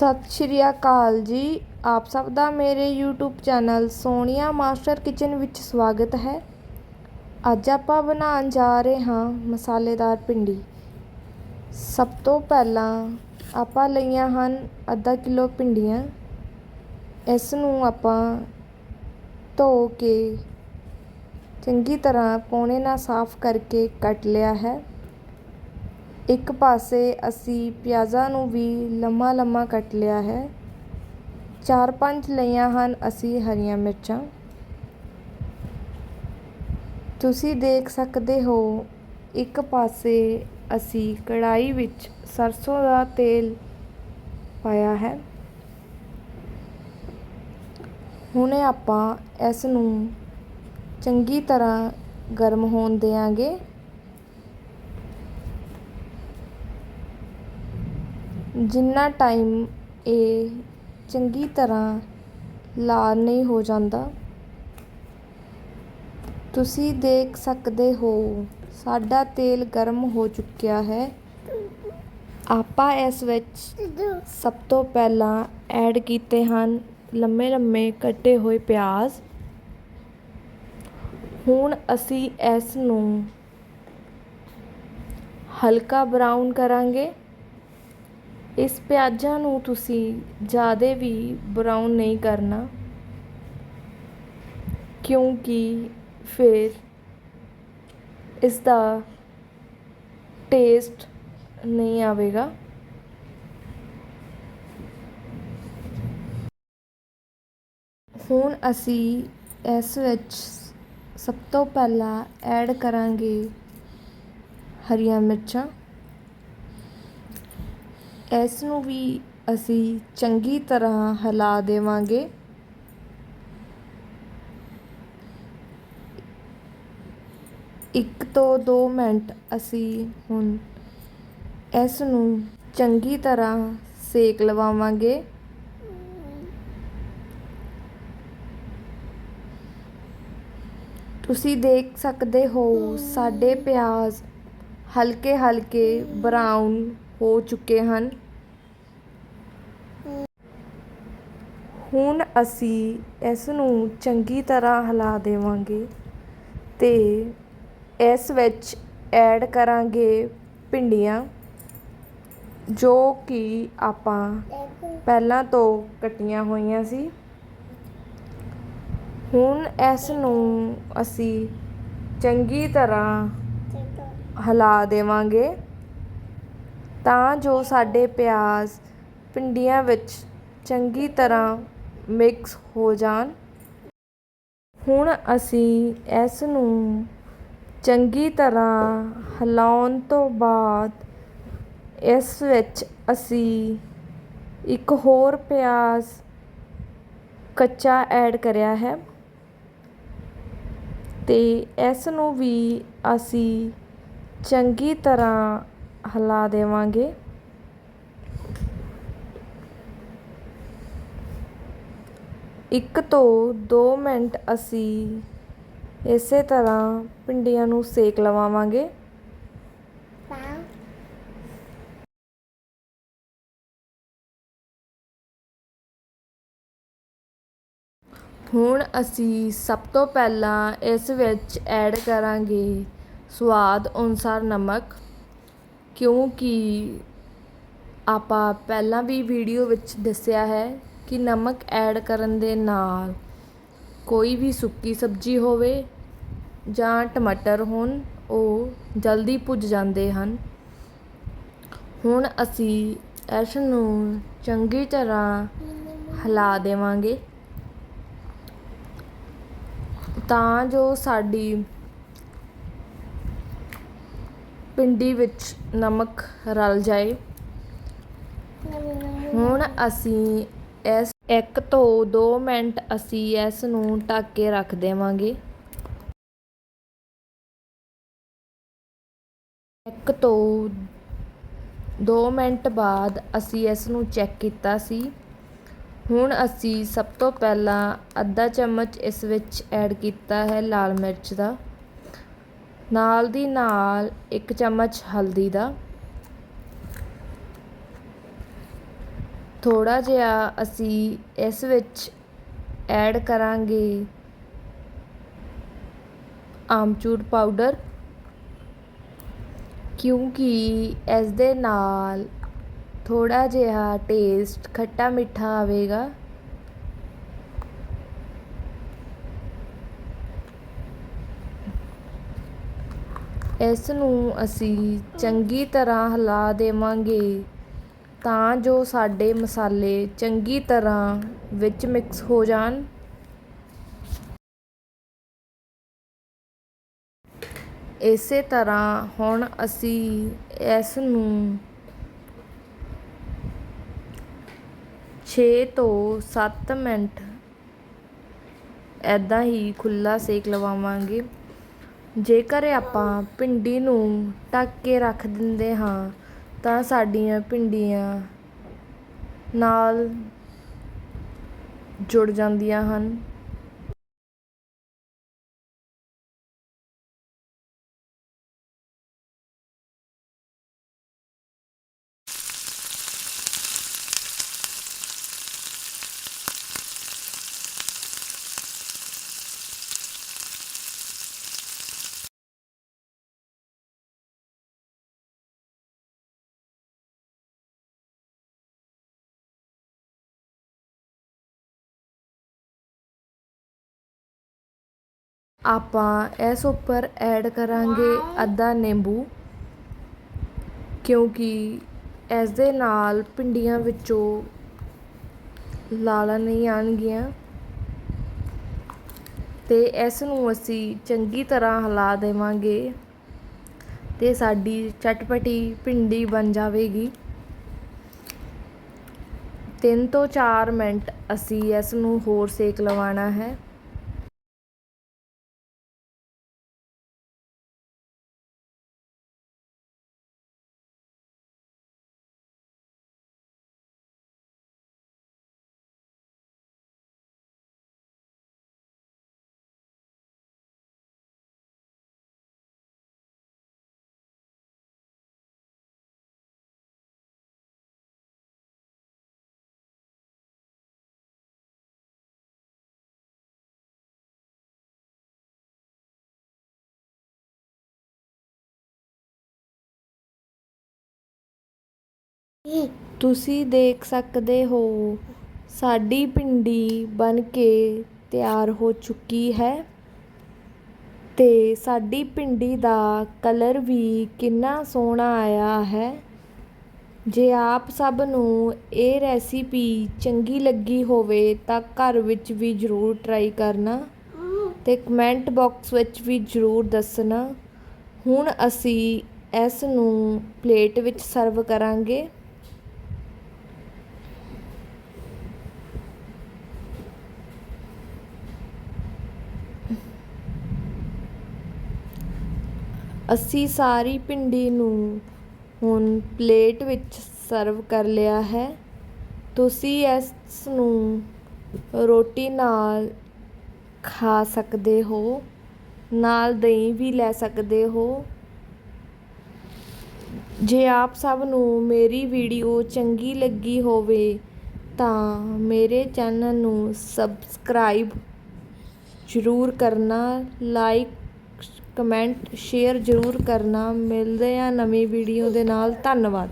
ਸਤਿ ਸ਼੍ਰੀ ਅਕਾਲ ਜੀ। ਆਪ ਸਭ ਦਾ ਮੇਰੇ YouTube channel Sonia master kitchen ਵਿੱਚ ਸਵਾਗਤ ਹੈ। ਅੱਜ ਆਪਾਂ ਬਣਾਉਣ ਜਾ ਰਹੇ ਹਾਂ ਮਸਾਲੇਦਾਰ ਭਿੰਡੀ। ਸਭ ਤੋਂ ਪਹਿਲਾਂ ਆਪਾਂ ਲਈਆਂ ਹਨ ਅੱਧਾ ਕਿਲੋ ਭਿੰਡੀਆਂ। ਇਸ ਨੂੰ ਆਪਾਂ ਧੋ ਕੇ ਚੰਗੀ ਤਰ੍ਹਾਂ ਪੌਣੇ ਨਾਲ ਸਾਫ਼ ਕਰਕੇ ਕੱਟ ਲਿਆ ਹੈ। ਇੱਕ ਪਾਸੇ ਅਸੀਂ ਪਿਆਜ਼ਾਂ ਨੂੰ ਵੀ ਲੰਮਾ ਲੰਮਾ ਕੱਟ ਲਿਆ ਹੈ। ਚਾਰ ਪੰਜ ਲਈਆਂ ਹਨ ਅਸੀਂ ਹਰੀਆਂ ਮਿਰਚਾਂ। ਤੁਸੀਂ ਦੇਖ ਸਕਦੇ ਹੋ, ਇੱਕ ਪਾਸੇ ਅਸੀਂ ਕੜਾਈ ਵਿੱਚ ਸਰਸੋਂ ਦਾ ਤੇਲ ਪਾਇਆ ਹੈ। ਹੁਣੇ ਆਪਾਂ ਇਸ ਨੂੰ ਚੰਗੀ ਤਰ੍ਹਾਂ ਗਰਮ ਹੋਣ ਦੇਵਾਂਗੇ ਜਿੰਨਾ ਟਾਈਮ ਇਹ ਚੰਗੀ ਤਰ੍ਹਾਂ ਲਾਲ ਨਹੀਂ ਹੋ ਜਾਂਦਾ, ਤੁਸੀਂ ਦੇਖ ਸਕਦੇ ਹੋ, ਸਾਡਾ ਤੇਲ ਗਰਮ ਹੋ ਚੁੱਕਿਆ ਹੈ। ਆਪਾਂ ਇਸ ਵਿੱਚ ਸਭ ਤੋਂ ਪਹਿਲਾਂ ਐਡ ਕੀਤੇ ਹਨ ਲੰਮੇ ਲੰਮੇ ਕੱਟੇ ਹੋਏ ਪਿਆਜ਼। ਹੁਣ ਅਸੀਂ ਇਸ ਨੂੰ ਹਲਕਾ ਬਰਾਊਨ ਕਰਾਂਗੇ। ਇਸ ਪਿਆਜ਼ਾਂ ਨੂੰ ਤੁਸੀਂ ਜ਼ਿਆਦਾ ਵੀ ਬਰਾਊਨ ਨਹੀਂ ਕਰਨਾ, ਕਿਉਂਕਿ ਫਿਰ ਇਸ ਦਾ ਟੇਸਟ ਨਹੀਂ ਆਵੇਗਾ। ਹੁਣ ਅਸੀਂ ਇਸ ਵਿੱਚ ਸਭ ਤੋਂ ਪਹਿਲਾਂ ਐਡ ਕਰਾਂਗੇ ਹਰੀਆਂ ਮਿਰਚਾਂ। ਇਸ ਨੂੰ ਵੀ ਅਸੀਂ ਚੰਗੀ ਤਰ੍ਹਾਂ ਹਿਲਾ ਦੇਵਾਂਗੇ। ਇੱਕ ਤੋਂ ਦੋ ਮਿੰਟ ਅਸੀਂ ਹੁਣ ਇਸ ਨੂੰ ਚੰਗੀ ਤਰ੍ਹਾਂ ਸੇਕ ਲਵਾਵਾਂਗੇ। ਤੁਸੀਂ ਦੇਖ ਸਕਦੇ ਹੋ, ਸਾਡੇ ਪਿਆਜ਼ ਹਲਕੇ ਹਲਕੇ ਬਰਾਊਨ ਹੋ ਚੁੱਕੇ ਹਨ। ਹੁਣ ਅਸੀਂ ਇਸ ਨੂੰ ਚੰਗੀ ਤਰ੍ਹਾਂ ਹਿਲਾ ਦੇਵਾਂਗੇ ਤੇ ਇਸ ਵਿੱਚ ਐਡ ਕਰਾਂਗੇ ਭਿੰਡੀਆਂ, ਜੋ ਕਿ ਆਪਾਂ ਪਹਿਲਾਂ ਤੋਂ ਕੱਟੀਆਂ ਹੋਈਆਂ ਸੀ। ਹੁਣ ਇਸ ਨੂੰ ਅਸੀਂ ਚੰਗੀ ਤਰ੍ਹਾਂ ਹਿਲਾ ਦੇਵਾਂਗੇ। ਤਾਂ ਜੋ ਸਾਡੇ ਪਿਆਜ਼ ਭਿੰਡੀਆਂ ਵਿੱਚ ਚੰਗੀ ਤਰ੍ਹਾਂ ਮਿਕਸ ਹੋ ਜਾਣ। ਹੁਣ ਅਸੀਂ ਇਸ ਨੂੰ ਚੰਗੀ ਤਰ੍ਹਾਂ ਹਿਲਾਉਣ ਤੋਂ ਬਾਅਦ ਇਸ ਵਿੱਚ ਅਸੀਂ ਇੱਕ ਹੋਰ ਪਿਆਜ਼ ਕੱਚਾ ਐਡ ਕਰਿਆ ਹੈ। ਤੇ ਇਸ ਨੂੰ ਵੀ ਅਸੀਂ ਚੰਗੀ ਤਰ੍ਹਾਂ ਹਿਲਾ ਦੇਵਾਂਗੇ। ਇੱਕ ਤੋਂ ਦੋ ਮਿੰਟ ਅਸੀਂ ਇਸੇ ਤਰ੍ਹਾਂ ਭਿੰਡੀਆਂ ਨੂੰ ਸੇਕ ਲਵਾਵਾਂਗੇ। ਹੁਣ ਅਸੀਂ ਸਭ ਤੋਂ ਪਹਿਲਾਂ ਇਸ ਵਿੱਚ ਐਡ ਕਰਾਂਗੇ ਸਵਾਦ ਅਨੁਸਾਰ ਨਮਕ। ਕਿਉਂਕਿ ਆਪਾਂ ਪਹਿਲਾਂ ਵੀ ਵੀਡੀਓ ਵਿੱਚ ਦੱਸਿਆ ਹੈ ਕਿ ਨਮਕ ਐਡ ਕਰਨ ਦੇ ਨਾਲ ਕੋਈ ਵੀ ਸੁੱਕੀ ਸਬਜ਼ੀ ਹੋਵੇ ਜਾਂ ਟਮਾਟਰ ਹੋਣ, ਉਹ ਜਲਦੀ ਭੁੱਜ ਜਾਂਦੇ ਹਨ। ਹੁਣ ਅਸੀਂ ਇਸ ਨੂੰ ਚੰਗੀ ਤਰ੍ਹਾਂ ਹਿਲਾ ਦੇਵਾਂਗੇ ਤਾਂ ਜੋ ਸਾਡੀ ਪਿੰਡੀ ਵਿੱਚ ਨਮਕ ਰਲ ਜਾਏ। ਹੁਣ ਅਸੀਂ ਇਸ ਇੱਕ ਤੋਂ 2 ਮਿੰਟ ਅਸੀਂ ਇਸ ਨੂੰ ਢੱਕ ਕੇ ਰੱਖ ਦੇਵਾਂਗੇ। ਇੱਕ ਤੋਂ 2 ਮਿੰਟ ਬਾਅਦ ਅਸੀਂ ਇਸ ਨੂੰ ਚੈੱਕ ਕੀਤਾ ਸੀ। ਹੁਣ ਅਸੀਂ ਸਭ ਤੋਂ ਪਹਿਲਾਂ ਅੱਧਾ ਚਮਚ ਇਸ ਵਿੱਚ ਐਡ ਕੀਤਾ ਹੈ ਲਾਲ ਮਿਰਚ ਦਾ। ਨਾਲ ਦੀ ਨਾਲ ਇੱਕ ਚਮਚ ਹਲਦੀ ਦਾ। ਥੋੜ੍ਹਾ ਜਿਹਾ ਅਸੀਂ ਇਸ ਵਿੱਚ ਐਡ ਕਰਾਂਗੇ ਆਮਚੂਰ ਪਾਊਡਰ, ਕਿਉਂਕਿ ਇਸ ਦੇ ਨਾਲ ਥੋੜ੍ਹਾ ਜਿਹਾ ਟੇਸਟ ਖੱਟਾ ਮਿੱਠਾ ਆਵੇਗਾ। ਇਸ ਨੂੰ ਅਸੀਂ ਚੰਗੀ ਤਰ੍ਹਾਂ ਹਿਲਾ ਦੇਵਾਂਗੇ ਤਾਂ ਜੋ ਸਾਡੇ ਮਸਾਲੇ ਚੰਗੀ ਤਰ੍ਹਾਂ ਵਿੱਚ ਮਿਕਸ ਹੋ ਜਾਣ। ਇਸੇ ਤਰ੍ਹਾਂ ਹੁਣ ਅਸੀਂ ਇਸ ਨੂੰ ਛੇ ਤੋਂ ਸੱਤ ਮਿੰਟ ਇੱਦਾਂ ਹੀ ਖੁੱਲ੍ਹਾ ਸੇਕ ਲਵਾਵਾਂਗੇ। ਜੇਕਰ ਆਪਾਂ ਭਿੰਡੀ ਨੂੰ ਢੱਕ ਕੇ ਰੱਖ ਦਿੰਦੇ ਹਾਂ, ਤਾਂ ਸਾਡੀਆਂ ਭਿੰਡੀਆਂ ਨਾਲ ਜੁੜ ਜਾਂਦੀਆਂ ਹਨ। ਆਪਾਂ ਇਸ ਉੱਪਰ ਐਡ ਕਰਾਂਗੇ ਅੱਧਾ ਨਿੰਬੂ ਕਿਉਂਕਿ ਇਸ ਦੇ ਨਾਲ ਭਿੰਡੀਆਂ ਵਿੱਚੋਂ ਲਾਲਾਂ ਨਹੀਂ ਆਉਣਗੀਆਂ। ਅਤੇ ਇਸ ਨੂੰ ਅਸੀਂ ਚੰਗੀ ਤਰ੍ਹਾਂ ਹਿਲਾ ਦੇਵਾਂਗੇ ਅਤੇ ਸਾਡੀ ਚਟਪਟੀ ਭਿੰਡੀ ਬਣ ਜਾਵੇਗੀ। ਤਿੰਨ ਤੋਂ ਚਾਰ ਮਿੰਟ ਅਸੀਂ ਇਸ ਨੂੰ ਹੋਰ ਸੇਕ ਲਵਾਉਣਾ ਹੈ। ਤੁਸੀਂ ਦੇਖ ਸਕਦੇ ਹੋ, ਸਾਡੀ ਭਿੰਡੀ ਬਣ ਕੇ ਤਿਆਰ ਹੋ ਚੁੱਕੀ ਹੈ। ਅਤੇ ਸਾਡੀ ਭਿੰਡੀ ਦਾ ਕਲਰ ਵੀ ਕਿੰਨਾ ਸੋਹਣਾ ਆਇਆ ਹੈ। ਜੇ ਆਪ ਸਭ ਨੂੰ ਇਹ ਰੈਸਿਪੀ ਚੰਗੀ ਲੱਗੀ ਹੋਵੇ ਤਾਂ ਘਰ ਵਿੱਚ ਵੀ ਜ਼ਰੂਰ ਟਰਾਈ ਕਰਨਾ ਅਤੇ ਕਮੈਂਟ ਬਾਕਸ ਵਿੱਚ ਵੀ ਜ਼ਰੂਰ ਦੱਸਣਾ। ਹੁਣ ਅਸੀਂ ਇਸ ਨੂੰ ਪਲੇਟ ਵਿੱਚ ਸਰਵ ਕਰਾਂਗੇ। ਅਸੀਂ ਸਾਰੀ ਭਿੰਡੀ ਨੂੰ ਹੁਣ ਪਲੇਟ ਵਿੱਚ ਸਰਵ ਕਰ ਲਿਆ ਹੈ। ਤੁਸੀਂ ਇਸ ਨੂੰ ਰੋਟੀ ਨਾਲ ਖਾ ਸਕਦੇ ਹੋ, ਨਾਲ ਦਹੀਂ ਵੀ ਲੈ ਸਕਦੇ ਹੋ। ਜੇ ਆਪ ਸਭ ਨੂੰ ਮੇਰੀ ਵੀਡੀਓ ਚੰਗੀ ਲੱਗੀ ਹੋਵੇ ਤਾਂ ਮੇਰੇ ਚੈਨਲ ਨੂੰ ਸਬਸਕ੍ਰਾਈਬ ਜ਼ਰੂਰ ਕਰਨਾ, ਲਾਈਕ ਕਮੈਂਟ ਸ਼ੇਅਰ ਜ਼ਰੂਰ ਕਰਨਾ ਮਿਲਦੇ ਹਾਂ ਨਵੀਂ ਵੀਡੀਓ ਦੇ ਨਾਲ ਧੰਨਵਾਦ।